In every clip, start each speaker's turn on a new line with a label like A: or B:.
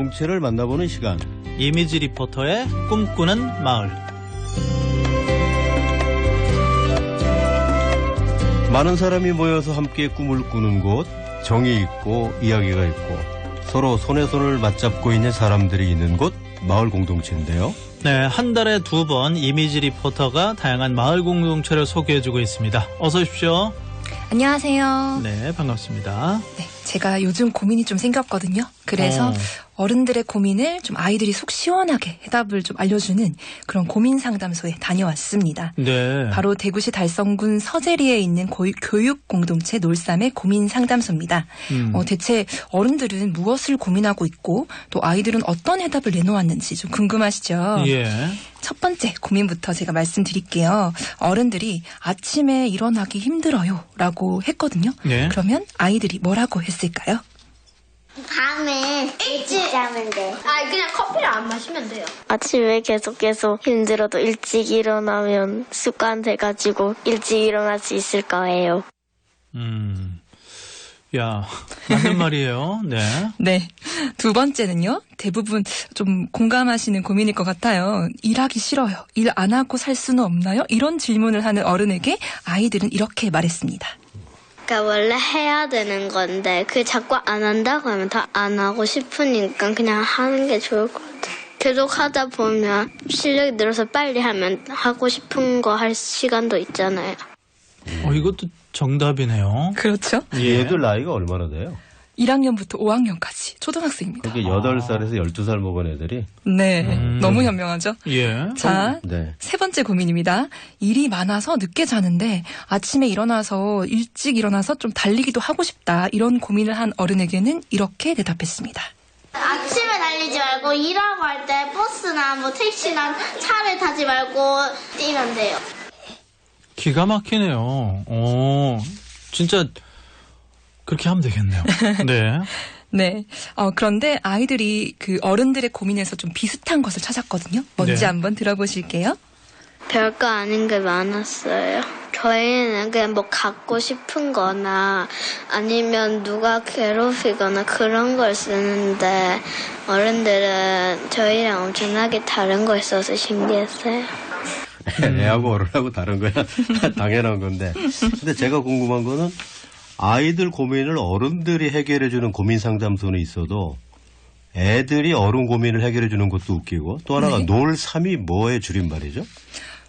A: 공동체를 만나보는 시간.
B: 이미지 리포터의 꿈꾸는 마을.
A: 많은 사람이 모여서 함께 꿈을 꾸는 곳, 정이 있고 이야기가 있고 서로 손에 손을 맞잡고 있는 사람들이 있는 곳, 마을 공동체인데요.
B: 네, 한 달에 두 번 이미지 리포터가 다양한 마을 공동체를 소개해주고 있습니다. 어서 오십시오.
C: 안녕하세요.
B: 네, 반갑습니다.
C: 네, 제가 요즘 고민이 좀 생겼거든요. 그래서
B: 어.
C: 어. 른들의 고민을 좀 아이들이 속 시원하게 해답을 좀 알려주는 그런 고민 상담소에 다녀왔습니다.
B: 네.
C: 바로 대구시 달성군 서재리에 있는 고- 교육 공동체 놀삼의 고민 상담소입니다.
B: 음.
C: 어, 대체 어른들은 무엇을 고민하고 있고 또 아이들은 어떤 해답을 내놓았는지 좀 궁금하시죠?
B: 예.
C: 첫 번째 고민부터 제가 말씀드릴게요. 어른들이 아침에 일어나기 힘들어요 라고 했거든요.
B: 네.
C: 그러면 아이들이 뭐라고 했을까요?
D: 밤에 일찍 자면 돼.
E: 아 그냥 커피를 안 마시면 돼요.
D: 아침에 계속 계속 힘들어도 일찍 일어나면 습관 돼가지고 일찍 일어날 수 있을 거예요.
B: 음. 야, 맞는 말이에요. 네.
C: 네. 두 번째는요. 대부분 좀 공감하시는 고민일 것 같아요. 일하기 싫어요. 일 안 하고 살 수는 없나요? 이런 질문을 하는 어른에게 아이들은 이렇게 말했습니다.
D: 그러니까 원래 해야 되는 건데 그 자꾸 안 한다고 하면 더안 하고 싶으니까 그냥 하는 게 좋을 것 같아요. 계속 하다 보면 실력이 늘어서 빨리 하면 하고 싶은 거 할 시간도 있잖아요.
B: 어, 이것도 정답이네요.
C: 그렇죠.
B: 예.
A: 얘들 나이가 얼마나 돼요?
C: 1학년부터 5학년까지 초등학생입니다.
A: 그게 8살에서 12살 먹은 애들이.
C: 네.
B: 음.
C: 너무 현명하죠?
B: 예.
C: 자,
A: 네.
C: 세 번째 고민입니다. 일이 많아서 늦게 자는데 아침에 일어나서 일찍 일어나서 좀 달리기도 하고 싶다. 이런 고민을 한 어른에게는 이렇게 대답했습니다.
E: 아침에 달리지 말고 일하고 할 때 버스나 뭐 택시나 차를 타지 말고 뛰면 돼요.
B: 기가 막히네요. 오, 진짜 그렇게 하면 되겠네요. 네.
C: 네. 어, 그런데 아이들이 그 어른들의 고민에서 좀 비슷한 것을 찾았거든요. 뭔지
B: 네.
C: 한번 들어보실게요.
D: 별거 아닌 게 많았어요. 저희는 그냥 뭐 갖고 싶은 거나 아니면 누가 괴롭히거나 그런 걸 쓰는데 어른들은 저희랑 엄청나게 다른 걸 써서 신기했어요.
A: 애하고 어른하고 다른 거야. 당연한 건데. 근데 제가 궁금한 거는 아이들 고민을 어른들이 해결해주는 고민 상담소는 있어도 애들이 어른 고민을 해결해주는 것도 웃기고 또 하나가
C: 네.
A: 놀삼이 뭐의 줄임말이죠?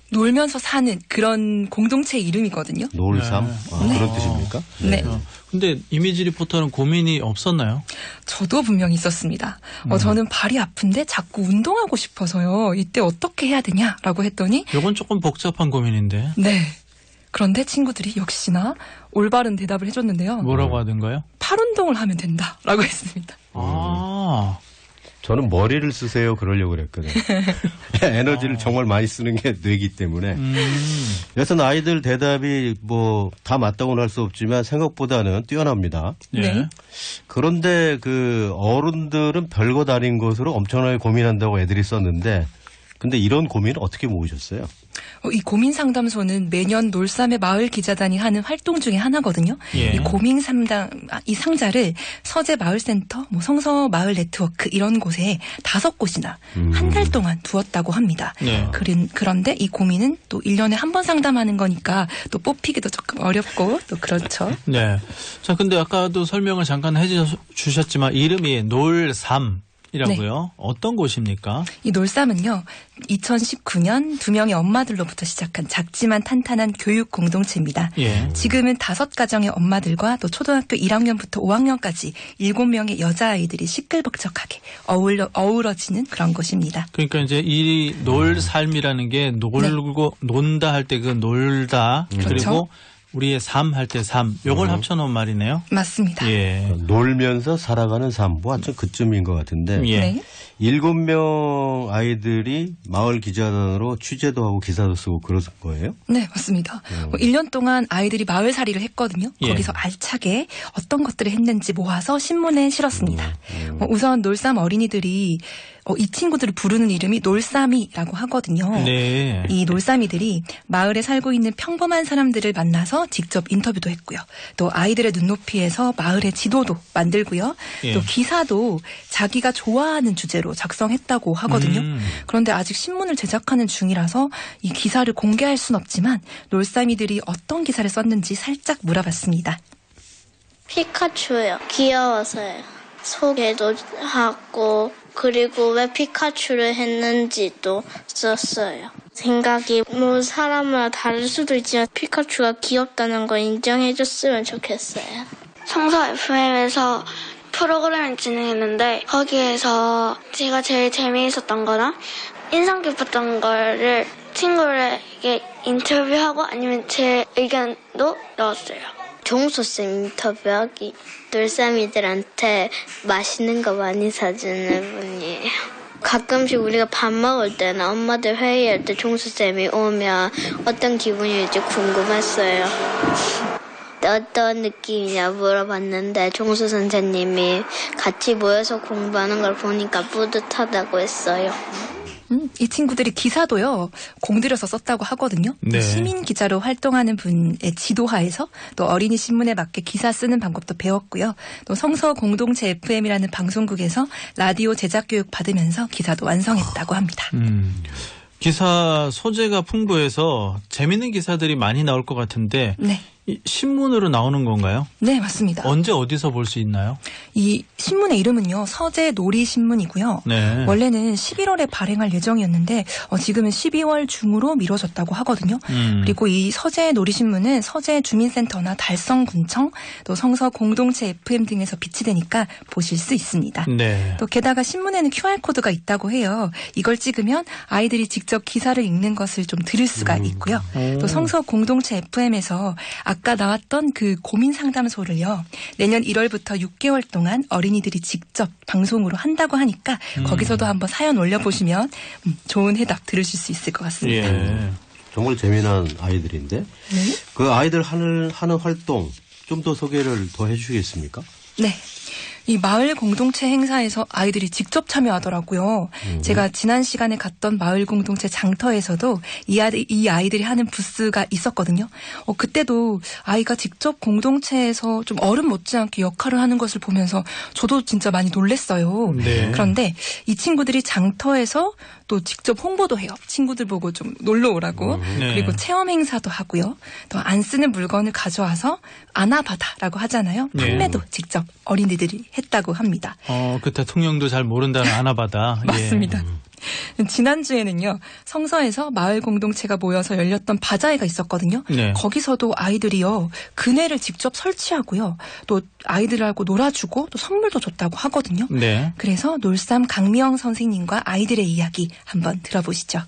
C: 놀면서 사는 그런 공동체 이름이거든요.
A: 놀삼?
B: 네.
A: 아, 그런 뜻입니까?
C: 네.
B: 어, 근데 이미지 리포터는 고민이 없었나요?
C: 저도 분명히 있었습니다.
B: 음.
C: 어, 저는 발이 아픈데 자꾸 운동하고 싶어서요. 이때 어떻게 해야 되냐라고 했더니
B: 이건 조금 복잡한 고민인데.
C: 네. 그런데 친구들이 역시나 올바른 대답을 해줬는데요.
B: 뭐라고 하던가요?
C: 팔 운동을 하면 된다라고 했습니다.
B: 아,
A: 저는 머리를 쓰세요 그러려고 그랬거든요. 에너지를 정말 많이 쓰는 게 뇌기 때문에.
B: 음,
A: 여튼 아이들 대답이 뭐 다 맞다고는 할 수 없지만 생각보다는 뛰어납니다.
B: 예.
C: 네.
A: 그런데 그 어른들은 별것 아닌 것으로 엄청나게 고민한다고 애들이 썼는데 근데 이런 고민을 어떻게 모으셨어요?
C: 어, 이 고민 상담소는 매년 놀삼의 마을 기자단이 하는 활동 중에 하나거든요.
B: 예.
C: 이 고민 상담 아, 이 상자를 서재 마을센터, 뭐 성서 마을 네트워크 이런 곳에 다섯 곳이나
A: 음.
C: 한달 동안 두었다고 합니다.
B: 네.
C: 그런, 그런데 이 고민은 또 1년에 한 번 상담하는 거니까 또 뽑히기도 조금 어렵고 또 그렇죠.
B: 네. 자, 근데 아까도 설명을 잠깐 해 주셨지만 이름이 놀삼 이라고요. 어떤 곳입니까?
C: 이 놀삼은요, 2019년 두 명의 엄마들로부터 시작한 작지만 탄탄한 교육 공동체입니다.
B: 예.
C: 지금은 다섯 가정의 엄마들과 또 초등학교 1학년부터 5학년까지 일곱 명의 여자아이들이 시끌벅적하게 어울려, 어우러지는 그런 곳입니다.
B: 그러니까 이제 이 놀 삶이라는 게 놀고 논다 할 때 그 놀다 그리고
C: 그렇죠.
B: 우리의 삶 할 때 삶 요걸 합쳐놓은 말이네요.
C: 맞습니다.
B: 예.
A: 놀면서 살아가는 삶, 뭐 하여튼 그쯤인 것 같은데
B: 예.
C: 네.
A: 일곱 명 아이들이 마을 기자단으로 취재도 하고 기사도 쓰고 그런 거예요?
C: 네, 맞습니다. 뭐 1년 동안 아이들이 마을살이를 했거든요.
B: 예.
C: 거기서 알차게 어떤 것들을 했는지 모아서 신문에 실었습니다. 뭐 우선 놀삼 어린이들이 어, 이 친구들을 부르는 이름이 놀쌈이라고 하거든요.
B: 네.
C: 이 놀쌈이들이 마을에 살고 있는 평범한 사람들을 만나서 직접 인터뷰도 했고요. 또 아이들의 눈높이에서 마을의 지도도 만들고요.
B: 예.
C: 또 기사도 자기가 좋아하는 주제로 작성했다고 하거든요.
B: 음.
C: 그런데 아직 신문을 제작하는 중이라서 이 기사를 공개할 순 없지만 놀쌈이들이 어떤 기사를 썼는지 살짝 물어봤습니다.
D: 피카츄요. 귀여워서요. 소개도 하고 그리고 왜 피카츄를 했는지도 썼어요. 생각이 뭐 사람마다 다를 수도 있지만 피카츄가 귀엽다는 걸 인정해줬으면 좋겠어요.
F: 성서 FM에서 프로그램을 진행했는데 거기에서 제가 제일 재미있었던 거나 인상 깊었던 거를 친구에게 인터뷰하고 아니면 제 의견도 넣었어요.
D: 종소쌤 인터뷰하기 놀쌈이들한테 맛있는 거 많이 사주는 분이에요. 가끔씩 우리가 밥 먹을 때나 엄마들 회의할 때 종수 쌤이 오면 어떤 기분일지 궁금했어요. 어떤 느낌이냐 물어봤는데 종수 선생님이 같이 모여서 공부하는 걸 보니까 뿌듯하다고 했어요.
C: 음, 이 친구들이 기사도요 공들여서 썼다고 하거든요.
B: 네.
C: 시민 기자로 활동하는 분의 지도하에서 또 어린이 신문에 맞게 기사 쓰는 방법도 배웠고요. 또 성서 공동체 FM이라는 방송국에서 라디오 제작 교육 받으면서 기사도 완성했다고 합니다.
B: 음. 기사 소재가 풍부해서 재밌는 기사들이 많이 나올 것 같은데
C: 네,
B: 이 신문으로 나오는 건가요?
C: 네 맞습니다.
B: 언제 어디서 볼 수 있나요?
C: 이 신문의 이름은요 서재 놀이 신문이고요.
B: 네.
C: 원래는 11월에 발행할 예정이었는데 어, 지금은 12월 중으로 미뤄졌다고 하거든요.
B: 음.
C: 그리고 이 서재 놀이 신문은 서재 주민센터나 달성군청 또 성서 공동체 FM 등에서 비치되니까 보실 수 있습니다.
B: 네.
C: 또 게다가 신문에는 QR코드가 있다고 해요. 이걸 찍으면 아이들이 직접 기사를 읽는 것을 좀 들을 수가 있고요.
B: 오.
C: 또 성서 공동체 FM에서 아까 나왔던 그 고민 상담소를요. 내년 1월부터 6개월 동안 어린이들이 직접 방송으로 한다고 하니까 거기서도 한번 사연 올려보시면 음, 좋은 해답 들으실 수 있을 것 같습니다.
B: 예.
A: 정말 재미난 아이들인데 그 아이들 하는 하는 활동 좀 더 소개를 더 해주시겠습니까?
C: 네. 이 마을 공동체 행사에서 아이들이 직접 참여하더라고요. 제가 지난 시간에 갔던 마을 공동체 장터에서도 이, 아이, 이 아이들이 하는 부스가 있었거든요. 어, 그때도 아이가 직접 공동체에서 좀 어른 못지않게 역할을 하는 것을 보면서 저도 진짜 많이 놀랬어요.
B: 네.
C: 그런데 이 친구들이 장터에서 또 직접 홍보도 해요. 친구들 보고 좀 놀러 오라고.
B: 네.
C: 그리고 체험 행사도 하고요. 또 안 쓰는 물건을 가져와서 아나바다라고 하잖아요.
B: 네.
C: 판매도 직접 어린이들이 했다고 합니다.
B: 어, 그 대통령도 잘 모른다는 아나바다. 예.
C: 맞습니다. 지난주에는요, 성서에서 마을 공동체가 모여서 열렸던 바자회가 있었거든요.
B: 네.
C: 거기서도 아이들이요, 그네를 직접 설치하고요, 또 아이들하고 놀아주고 또 선물도 줬다고 하거든요.
B: 네.
C: 그래서 놀삼 강미영 선생님과 아이들의 이야기 한번 들어보시죠.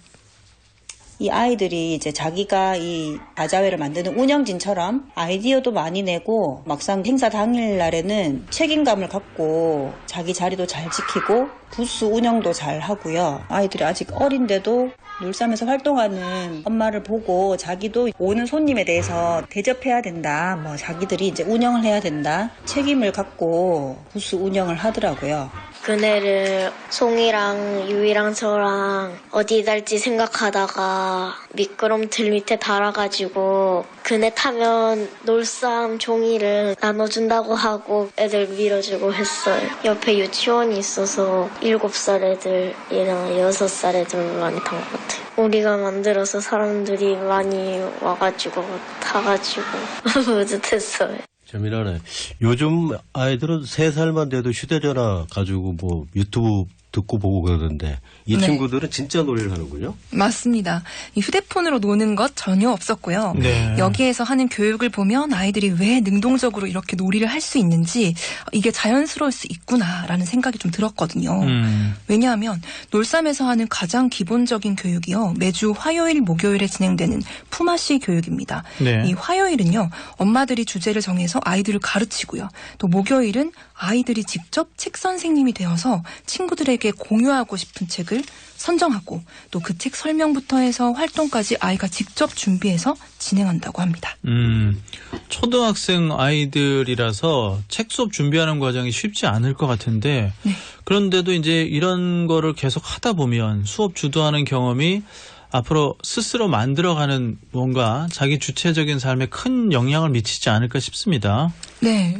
G: 이 아이들이 이제 자기가 이 바자회를 만드는 운영진처럼 아이디어도 많이 내고 막상 행사 당일날에는 책임감을 갖고 자기 자리도 잘 지키고 부스 운영도 잘 하고요. 아이들이 아직 어린데도 놀삼에서 활동하는 엄마를 보고 자기도 오는 손님에 대해서 대접해야 된다. 뭐 자기들이 이제 운영을 해야 된다. 책임을 갖고 부스 운영을 하더라고요.
F: 그네를 송이랑 유이랑 저랑 어디 달지 생각하다가 미끄럼틀 밑에 달아가지고 그네 타면 놀쌈 종이를 나눠준다고 하고 애들 밀어주고 했어요. 옆에 유치원이 있어서 일곱 살 애들이랑 여섯 살 애들 많이 탄것 같아요. 우리가 만들어서 사람들이 많이 와가지고 타가지고 뿌듯했어요.
A: 재미나네. 요즘 아이들은 세 살만 돼도 휴대전화 가지고 뭐 유튜브 듣고 보고 그러던데 이
C: 네.
A: 친구들은 진짜 놀이를 하는군요.
C: 맞습니다. 이 휴대폰으로 노는 것 전혀 없었고요.
B: 네.
C: 여기에서 하는 교육을 보면 아이들이 왜 능동적으로 이렇게 놀이를 할 수 있는지 이게 자연스러울 수 있구나라는 생각이 좀 들었거든요.
B: 음.
C: 왜냐하면 놀삼에서 하는 가장 기본적인 교육이요. 매주 화요일, 목요일에 진행되는 품앗이 교육입니다.
B: 네.
C: 이 화요일은요. 엄마들이 주제를 정해서 아이들을 가르치고요. 또 목요일은 아이들이 직접 책 선생님이 되어서 친구들에 게 친구들에게 공유하고 싶은 책을 선정하고 또 그 책 설명부터 해서 활동까지 아이가 직접 준비해서 진행한다고 합니다.
B: 음, 초등학생 아이들이라서 책 수업 준비하는 과정이 쉽지 않을 것 같은데,
C: 네.
B: 그런데도 이제 이런 거를 계속 하다 보면 수업 주도하는 경험이 앞으로 스스로 만들어가는 뭔가 자기 주체적인 삶에 큰 영향을 미치지 않을까 싶습니다.
C: 네.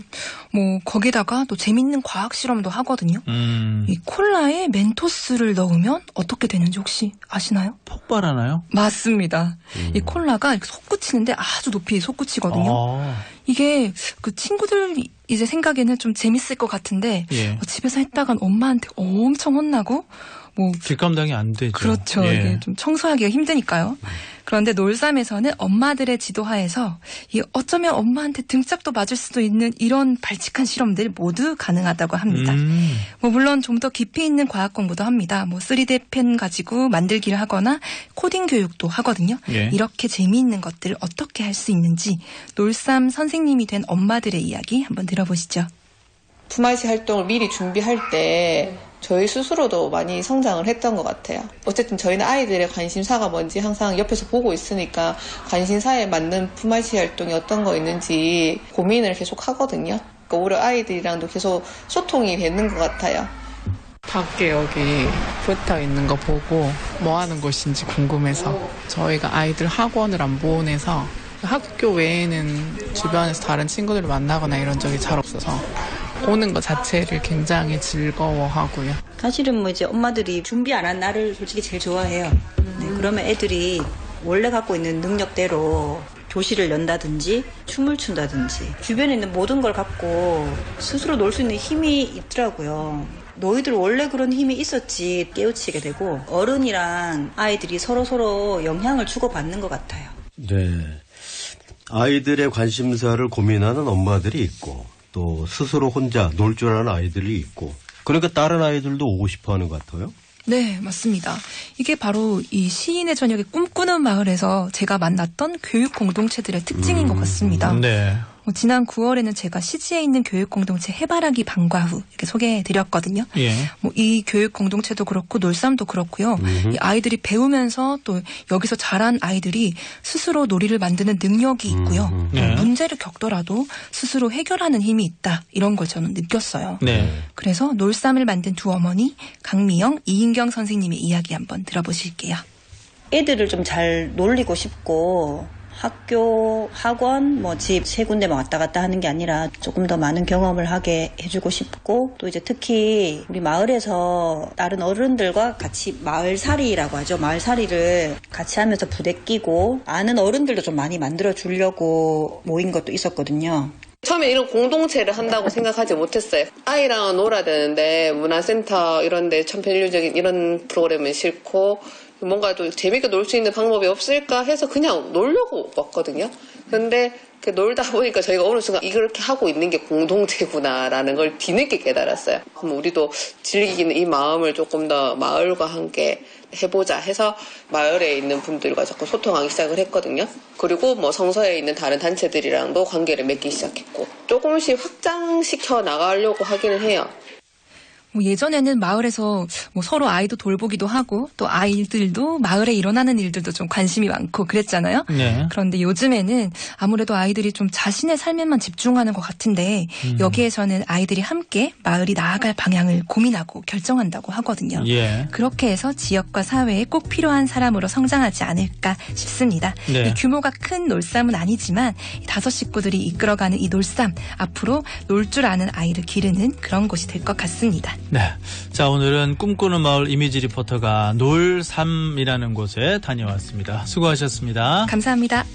C: 뭐 거기다가 또 재밌는 과학 실험도 하거든요.
B: 음,
C: 이 콜라에 멘토스를 넣으면 어떻게 되는지 혹시 아시나요?
B: 폭발하나요?
C: 맞습니다. 이 콜라가 이렇게 솟구치는데 아주 높이 솟구치거든요.
B: 아,
C: 이게 그 친구들 이제 생각에는 좀 재밌을 것 같은데
B: 예.
C: 어, 집에서 했다간 엄마한테 엄청 혼나고 뭐
B: 뒷감당이 안 되죠.
C: 그렇죠.
B: 예.
C: 이게 좀 청소하기가 힘드니까요. 그런데 놀삼에서는 엄마들의 지도하에서 이 어쩌면 엄마한테 등짝도 맞을 수도 있는 이런 발칙한 실험들 모두 가능하다고 합니다.
B: 음,
C: 뭐 물론 좀 더 깊이 있는 과학 공부도 합니다. 뭐 3D 펜 가지고 만들기를 하거나 코딩 교육도 하거든요.
B: 예.
C: 이렇게 재미있는 것들을 어떻게 할 수 있는지 놀삼 선생님이 된 엄마들의 이야기 한번 들어보시죠.
H: 품앗이 활동을 미리 준비할 때 저희 스스로도 많이 성장을 했던 것 같아요. 어쨌든 저희는 아이들의 관심사가 뭔지 항상 옆에서 보고 있으니까 관심사에 맞는 품앗이 활동이 어떤 거 있는지 고민을 계속 하거든요. 그러니까 오히려 아이들이랑도 계속 소통이 되는 것 같아요.
I: 밖에 여기 붙어 있는 거 보고 뭐 하는 곳인지 궁금해서 저희가 아이들 학원을 안 보내서 학교 외에는 주변에서 다른 친구들을 만나거나 이런 적이 잘 없어서 오는 것 자체를 굉장히 즐거워하고요.
G: 사실은 뭐 이제 엄마들이 준비 안 한 날을 솔직히 제일 좋아해요. 네, 그러면 애들이 원래 갖고 있는 능력대로 교실을 연다든지 춤을 춘다든지 주변에 있는 모든 걸 갖고 스스로 놀 수 있는 힘이 있더라고요. 너희들 원래 그런 힘이 있었지 깨우치게 되고 어른이랑 아이들이 서로 서로 영향을 주고받는 것 같아요.
A: 네. 아이들의 관심사를 고민하는 엄마들이 있고 또 스스로 혼자 놀 줄 아는 아이들이 있고 그러니까 다른 아이들도 오고 싶어 하는 것 같아요.
C: 네, 맞습니다. 이게 바로 이 시인의 저녁에 꿈꾸는 마을에서 제가 만났던 교육 공동체들의 특징인 것 같습니다.
B: 네.
C: 뭐 지난 9월에는 제가 시지에 있는 교육 공동체 해바라기 방과 후 이렇게 소개해 드렸거든요.
B: 예.
C: 뭐이 교육 공동체도 그렇고 놀삼도 그렇고요. 이 아이들이 배우면서 또 여기서 자란 아이들이 스스로 놀이를 만드는 능력이 있고요. 또
B: 네.
C: 문제를 겪더라도 스스로 해결하는 힘이 있다. 이런 걸 저는 느꼈어요.
B: 네.
C: 그래서 놀삼을 만든 두 어머니 강미영, 이인경 선생님의 이야기 한번 들어보실게요.
G: 애들을 좀 잘 놀리고 싶고 학교, 학원, 뭐 집 세 군데 만 왔다 갔다 하는 게 아니라 조금 더 많은 경험을 하게 해주고 싶고 또 이제 특히 우리 마을에서 다른 어른들과 같이 마을살이라고 하죠. 마을살이를 같이 하면서 부대 끼고 아는 어른들도 좀 많이 만들어 주려고 모인 것도 있었거든요.
H: 처음에 이런 공동체를 한다고 생각하지 못했어요. 아이랑 놀아야 되는데 문화센터 이런데 참 편리적인 이런 프로그램은 싫고 뭔가 좀 재밌게 놀 수 있는 방법이 없을까 해서 그냥 놀려고 왔거든요. 근데 그 놀다 보니까 저희가 어느 순간 이렇게 하고 있는 게 공동체구나라는 걸 뒤늦게 깨달았어요. 그럼 우리도 즐기는 이 마음을 조금 더 마을과 함께 해보자 해서 마을에 있는 분들과 자꾸 소통하기 시작을 했거든요. 그리고 뭐 성서에 있는 다른 단체들이랑도 관계를 맺기 시작했고 조금씩 확장시켜 나가려고 하기는 해요.
C: 뭐 예전에는 마을에서 뭐 서로 아이도 돌보기도 하고 또 아이들도 마을에 일어나는 일들도 좀 관심이 많고 그랬잖아요.
B: 네.
C: 그런데 요즘에는 아무래도 아이들이 좀 자신의 삶에만 집중하는 것 같은데 여기에서는 아이들이 함께 마을이 나아갈 방향을 고민하고 결정한다고 하거든요.
B: 예.
C: 그렇게 해서 지역과 사회에 꼭 필요한 사람으로 성장하지 않을까 싶습니다.
B: 네.
C: 이 규모가 큰 놀쌈은 아니지만 이 다섯 식구들이 이끌어가는 이 놀쌈 앞으로 놀 줄 아는 아이를 기르는 그런 곳이 될 것 같습니다.
B: 네. 자, 오늘은 꿈꾸는 마을 이미지 리포터가 놀삼이라는 곳에 다녀왔습니다. 수고하셨습니다.
C: 감사합니다.